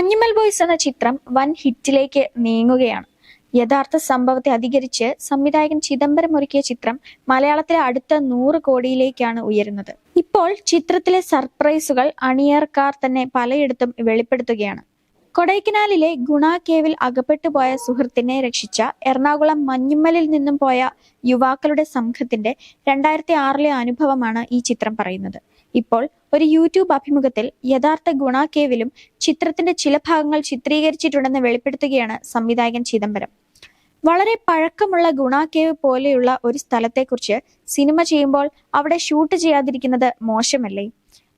Manjummel boys എന്ന ചിത്രം വൻ ഹിറ്റിലേക്ക് നീങ്ങുകയാണ്. യഥാർത്ഥ സംഭവത്തെ അധികരിച്ച് സംവിധായകൻ ചിദംബരം ഒരുക്കിയ ചിത്രം മലയാളത്തിലെ അടുത്ത നൂറ് കോടിയിലേക്കാണ് ഉയരുന്നത്. ഇപ്പോൾ ചിത്രത്തിലെ സർപ്രൈസുകൾ അണിയർക്കാർ തന്നെ പലയിടത്തും വെളിപ്പെടുത്തുകയാണ്. കൊടൈക്കനാലിലെ ഗുണ കേവിൽ അകപ്പെട്ടുപോയ സുഹൃത്തിനെ രക്ഷിച്ച എറണാകുളം മഞ്ഞുമ്മലിൽ നിന്നും പോയ യുവാക്കളുടെ സംഘത്തിന്റെ രണ്ടായിരത്തി ആറിലെ അനുഭവമാണ് ഈ ചിത്രം പറയുന്നത്. ഇപ്പോൾ ഒരു യൂട്യൂബ് അഭിമുഖത്തിൽ യഥാർത്ഥ ഗുണ കേവിലും ചിത്രത്തിന്റെ ചില ഭാഗങ്ങൾ ചിത്രീകരിച്ചിട്ടുണ്ടെന്ന് വെളിപ്പെടുത്തുകയാണ് സംവിധായകൻ ചിദംബരം. വളരെ പഴക്കമുള്ള ഗുണ കേവ് പോലെയുള്ള ഒരു സ്ഥലത്തെക്കുറിച്ച് സിനിമ ചെയ്യുമ്പോൾ അവിടെ ഷൂട്ട് ചെയ്യാതിരിക്കുന്നത് മോശമല്ലേ?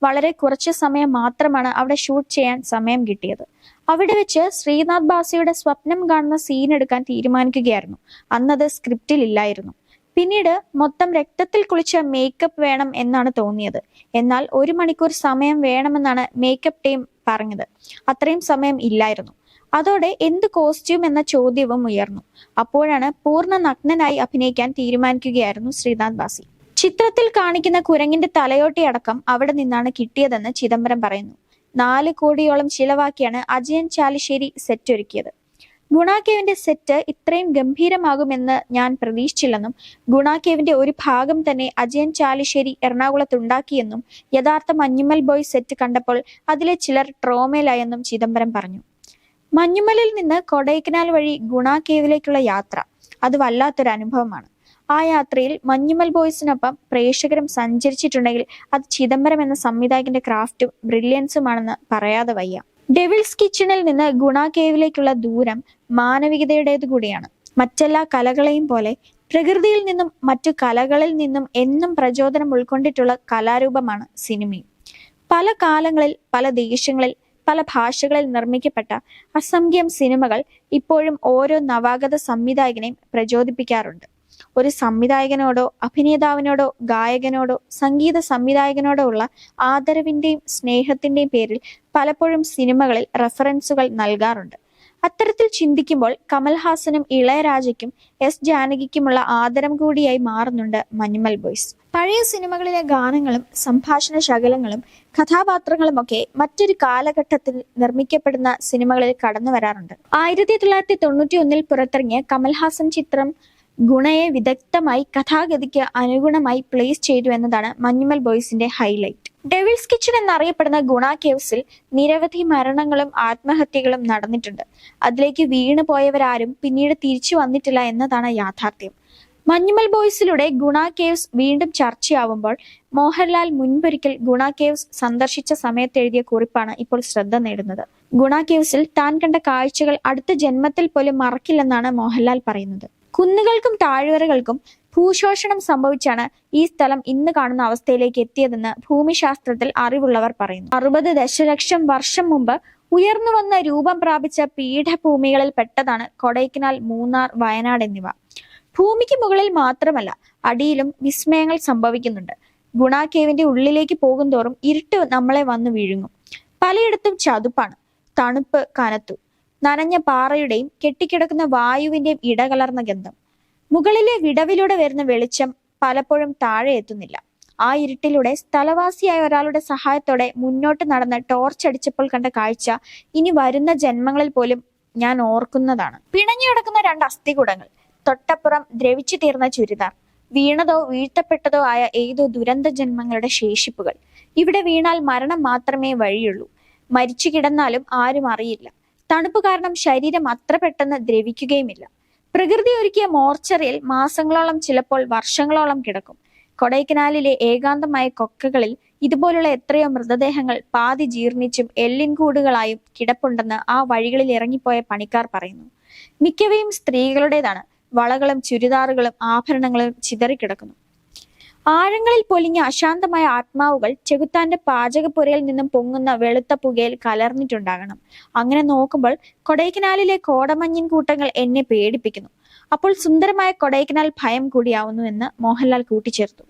വളരെ കുറച്ച് സമയം മാത്രമാണ് അവിടെ ഷൂട്ട് ചെയ്യാൻ സമയം കിട്ടിയത്. അവിടെ വെച്ച് ശ്രീനാഥ് ബാസിയുടെ സ്വപ്നം കാണുന്ന സീൻ എടുക്കാൻ തീരുമാനിക്കുകയായിരുന്നു. അന്നത് സ്ക്രിപ്റ്റിൽ ഇല്ലായിരുന്നു. പിന്നീട് മൊത്തം രക്തത്തിൽ കുളിച്ച മേക്കപ്പ് വേണം എന്നാണ് തോന്നിയത്. എന്നാൽ ഒരു മണിക്കൂർ സമയം വേണമെന്നാണ് മേക്കപ്പ് ടീം പറഞ്ഞത്. അത്രയും സമയം ഇല്ലായിരുന്നു. അതോടെ എന്ത് കോസ്റ്റ്യൂം എന്ന ചോദ്യവും ഉയർന്നു. അപ്പോഴാണ് പൂർണ നഗ്നനായി അഭിനയിക്കാൻ തീരുമാനിക്കുകയായിരുന്നു ശ്രീനാഥ് ബാസി. ചിത്രത്തിൽ കാണിക്കുന്ന കുരങ്ങിന്റെ തലയോട്ടിയടക്കം അവിടെ നിന്നാണ് കിട്ടിയതെന്ന് ചിദംബരം പറയുന്നു. നാല് കോടിയോളം ചിലവാക്കിയാണ് അജയൻ ചാലിശ്ശേരി സെറ്റ് ഒരുക്കിയത്. ഗുണാകേവിന്റെ സെറ്റ് ഇത്രയും ഗംഭീരമാകുമെന്ന് ഞാൻ പ്രതീക്ഷിച്ചില്ലെന്നും ഗുണാകേവിന്റെ ഒരു ഭാഗം തന്നെ അജയൻ ചാലിശ്ശേരി എറണാകുളത്തുണ്ടാക്കിയെന്നും യഥാർത്ഥ മഞ്ഞുമൽ ബോയ് സെറ്റ് കണ്ടപ്പോൾ അതിലെ ചിലർ ട്രോമയിലായെന്നും ചിദംബരം പറഞ്ഞു. മഞ്ഞുമലിൽ നിന്ന് കൊടൈക്കനാൽ വഴി ഗുണാകേവിലേക്കുള്ള യാത്ര അത് വല്ലാത്തൊരു അനുഭവമാണ് ആ യാത്രയിൽ മഞ്ഞുമൽ ബോയ്സിനൊപ്പം പ്രേക്ഷകരും സഞ്ചരിച്ചിട്ടുണ്ടെങ്കിൽ അത് ചിദംബരം എന്ന സംവിധായകന്റെ ക്രാഫ്റ്റും ബ്രില്യൻസുമാണെന്ന് പറയാതെ വയ്യ. ഡെവിൾസ് കിച്ചണിൽ നിന്ന് ഗുണ കേവിലേക്കുള്ള ദൂരം മാനവികതയുടേതു കൂടിയാണ്. മറ്റെല്ലാ കലകളെയും പോലെ പ്രകൃതിയിൽ നിന്നും മറ്റു കലകളിൽ നിന്നും എന്നും പ്രചോദനം ഉൾക്കൊണ്ടിട്ടുള്ള കലാരൂപമാണ് സിനിമയും പല കാലങ്ങളിൽ പല ദേശങ്ങളിൽ പല ഭാഷകളിൽ നിർമ്മിക്കപ്പെട്ട അസംഖ്യം സിനിമകൾ ഇപ്പോഴും ഓരോ നവാഗത സംവിധായകനെയും പ്രചോദിപ്പിക്കാറുണ്ട്. ഒരു സംവിധായകനോടോ അഭിനേതാവിനോടോ ഗായകനോടോ സംഗീത സംവിധായകനോടോ ഉള്ള ആദരവിന്റെയും സ്നേഹത്തിന്റെയും പേരിൽ പലപ്പോഴും സിനിമകളിൽ റെഫറൻസുകൾ നൽകാറുണ്ട്. അത്തരത്തിൽ ചിന്തിക്കുമ്പോൾ കമൽഹാസനും ഇളയരാജയ്ക്കും എസ് ജാനകിക്കുമുള്ള ആദരം കൂടിയായി മാറുന്നുണ്ട് മഞ്ഞുമൽ ബോയ്സ്. പഴയ സിനിമകളിലെ ഗാനങ്ങളും സംഭാഷണ ശകലങ്ങളും കഥാപാത്രങ്ങളുമൊക്കെ മറ്റൊരു കാലഘട്ടത്തിൽ നിർമ്മിക്കപ്പെടുന്ന സിനിമകളിൽ കടന്നു വരാറുണ്ട് ആയിരത്തി തൊള്ളായിരത്തി തൊണ്ണൂറ്റി ഒന്നിൽ പുറത്തിറങ്ങിയ കമൽഹാസൻ ചിത്രം ഗുണയെ വിദഗ്ധമായി കഥാഗതിക്ക് അനുഗുണമായി പ്ലേസ് ചെയ്തു എന്നതാണ് മഞ്ഞുമൽ ബോയ്സിന്റെ ഹൈലൈറ്റ് ഡെവിൾസ് കിച്ചൺ എന്നറിയപ്പെടുന്ന ഗുണ കേവ്സിൽ നിരവധി മരണങ്ങളും ആത്മഹത്യകളും നടന്നിട്ടുണ്ട്. അതിലേക്ക് വീണു പോയവരാരും പിന്നീട് തിരിച്ചു വന്നിട്ടില്ല എന്നതാണ് യാഥാർത്ഥ്യം. മഞ്ഞുമൽ ബോയ്സിലൂടെ ഗുണ കേവ്സ് വീണ്ടും ചർച്ചയാവുമ്പോൾ മോഹൻലാൽ മുൻപൊരിക്കൽ ഗുണ കേവ്സ് സന്ദർശിച്ച സമയത്ത് എഴുതിയ കുറിപ്പാണ് ഇപ്പോൾ ശ്രദ്ധ നേടുന്നത്. ഗുണ കേവ്സിൽ താൻ കണ്ട കാഴ്ചകൾ അടുത്ത ജന്മത്തിൽ പോലും മറക്കില്ലെന്നാണ് മോഹൻലാൽ പറയുന്നത്. കുന്നുകൾക്കും താഴ്വരകൾക്കും ഭൂശോഷണം സംഭവിച്ചാണ് ഈ സ്ഥലം ഇന്ന് കാണുന്ന അവസ്ഥയിലേക്ക് എത്തിയതെന്ന് ഭൂമിശാസ്ത്രത്തിൽ അറിവുള്ളവർ പറയുന്നു. അറുപത് ദശലക്ഷം വർഷം മുമ്പ് ഉയർന്നു വന്ന രൂപം പ്രാപിച്ച പീഠഭൂമികളിൽ പെട്ടതാണ് കൊടൈക്കനാൽ മൂന്നാർ വയനാട് എന്നിവ. ഭൂമിക്ക് മുകളിൽ മാത്രമല്ല അടിയിലും വിസ്മയങ്ങൾ സംഭവിക്കുന്നുണ്ട്. ഗുണാകേവിന്റെ ഉള്ളിലേക്ക് പോകുന്തോറും ഇരുട്ട് നമ്മളെ വന്നു വീഴുങ്ങും. പലയിടത്തും ചതുപ്പാണ്. തണുപ്പ് കനത്തു. നനഞ്ഞ പാറയുടെയും കെട്ടിക്കിടക്കുന്ന വായുവിന്റെയും ഇടകലർന്ന ഗന്ധം. മുകളിലെ വിടവിലൂടെ വരുന്ന വെളിച്ചം പലപ്പോഴും താഴെ എത്തുന്നില്ല. ആ ഇരുട്ടിലൂടെ സ്ഥലവാസിയായ ഒരാളുടെ സഹായത്തോടെ മുന്നോട്ട് നടന്ന ടോർച്ച് അടിച്ചപ്പോൾ കണ്ട കാഴ്ച ഇനി വരുന്ന ജന്മങ്ങളിൽ പോലും ഞാൻ ഓർക്കുന്നതാണ്. പിണഞ്ഞു കിടക്കുന്ന രണ്ട് അസ്ഥികുടങ്ങൾ തൊട്ടപ്പുറം ദ്രവിച്ചു തീർന്ന ചുരിദാർ വീണതോ വീഴ്ത്തപ്പെട്ടതോ ആയ ഏതോ ദുരന്ത ജന്മങ്ങളുടെ ശേഷിപ്പുകൾ. ഇവിടെ വീണാൽ മരണം മാത്രമേ വഴിയുള്ളൂ. മരിച്ചു കിടന്നാലും ആരും അറിയില്ല. തണുപ്പ് കാരണം ശരീരം അത്ര പെട്ടെന്ന് ദ്രവിക്കുകയുമില്ല. പ്രകൃതി ഒരുക്കിയ മോർച്ചറിയിൽ മാസങ്ങളോളം ചിലപ്പോൾ വർഷങ്ങളോളം കിടക്കും. കൊടൈക്കനാലിലെ ഏകാന്തമായ കൊക്കകളിൽ ഇതുപോലുള്ള എത്രയോ മൃതദേഹങ്ങൾ പാതി ജീർണിച്ചും എല്ലിൻകൂടുകളായും കിടപ്പുണ്ടെന്ന് ആ വഴികളിൽ ഇറങ്ങിപ്പോയ പണിക്കാർ പറയുന്നു. മിക്കവയും സ്ത്രീകളുടേതാണ്. വളകളും ചുരിദാറുകളും ആഭരണങ്ങളും ചിതറിക്കിടക്കുന്നു. ആഴങ്ങളിൽ പൊലിഞ്ഞ അശാന്തമായ ആത്മാവുകൾ ചെകുത്താന്റെ പാചകപ്പുരയിൽ നിന്നും പൊങ്ങുന്ന വെളുത്ത പുകയിൽ കലർന്നിട്ടുണ്ടാകണം. അങ്ങനെ നോക്കുമ്പോൾ കൊടൈക്കനാലിലെ കോടമഞ്ഞിൻ കൂട്ടങ്ങൾ എന്നെ പേടിപ്പിക്കുന്നു. അപ്പോൾ സുന്ദരമായ കൊടൈക്കനാൽ ഭയം കൂടിയാവുന്നു എന്ന് മോഹൻലാൽ കൂട്ടിച്ചേർത്തു.